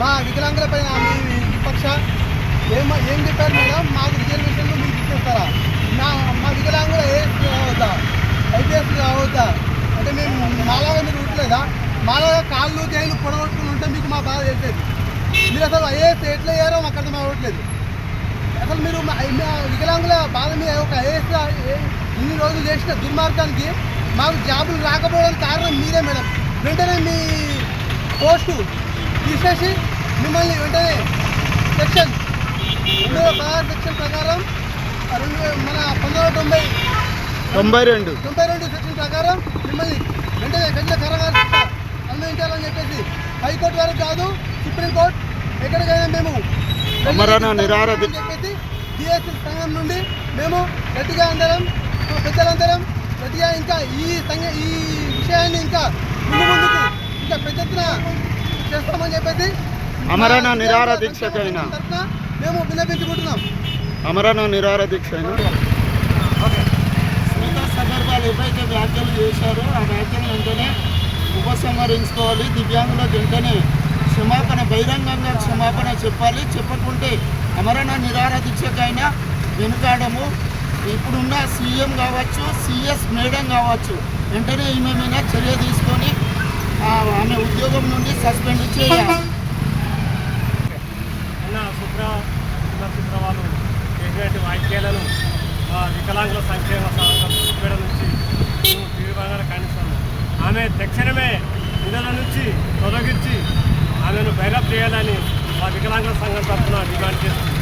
మా వికలాంగులపై మీ విపక్ష ఏం ఏం చెప్పారు మేడం? మాకు రిజర్వేషన్లు మీరు ఇచ్చేస్తారా మా మా వికలాంగుల ఏఎస్పీ కావద్దా ఐపీఎస్పీ కావద్దా అంటే మేము మాలాగా మీరు ఉండలేదా మాలాగా కాళ్ళు చేతులు పొడగొట్టుకుని ఉంటే మీకు మా బాధ తెలిసేది మీరు అసలు ఐఏఎస్ ఎట్లా అయ్యారో మాకు అర్థం అవ్వట్లేదు. అసలు మీరు మా- వికలాంగుల బాధ మీద ఒక ఐఏఎస్ ఇన్ని రోజులు చేసిన దుర్మార్గానికి మాకు జాబులు రాకపోవడానికి కారణం మీరే మేడం. వెంటనే మీ పోస్టు తీసేసి మిమ్మల్ని వెంటనే సెక్షన్ రెండు వేల పదహారు సెక్షన్ ప్రకారం రెండు మన పంతొమ్మిది తొంభై తొంభై రెండు. తొంభై రెండు సెక్షన్ ప్రకారం మిమ్మల్ని వెంటనే కఠిన కరగాలి అన్వయించాలని చెప్పేసి హైకోర్టు వరకు కాదు సుప్రీంకోర్టు ఎక్కడికైనా మేము చెప్పేసి డిఎస్సి సంఘం నుండి మేము గట్టిగా అందరం పెద్దలందరం గట్టిగా ఇంకా ఈ సంఘ ఈ విషయాన్ని ఇంకా ముందు ముందుకు ఇంకా పెద్ద ఎత్తున చేస్తామని చెప్పేసి అమరణ నిరాహార దీక్షకైనా. మేము విన్నపించుకుంటున్నాం అమరణ నిరాహార దీక్ష అయినా? సందర్భాలు ఏవైతే వ్యాఖ్యలు చేశారో ఆ వ్యాఖ్యలు వెంటనే ఉపసంహరించుకోవాలి. దివ్యాంగులకు వెంటనే క్షమాపణ బహిరంగంగా క్షమాపణ చెప్పాలి. చెప్పకుంటే అమరణ నిరాహార దీక్షకైనా వెనుకాడము. ఇప్పుడున్న సీఎం కావచ్చు సిఎస్ మేడం కావచ్చు వెంటనే ఈమె మీద చర్య తీసుకొని ఆమె ఉద్యోగం నుండి సస్పెండ్ చేయాలి. నిన్న శుభ్ర చేసినటువంటి వాక్యాలను వికలాంగుల సంక్షేమ సంఘం నుంచి మేము తీవ్రంగా ఖండిస్తాము. ఆమె తక్షణమే నిధుల నుంచి తొలగించి ఆమెను బైరప్ చేయాలని మా వికలాంగుల సంఘం తరఫున డిమాండ్ చేస్తుంది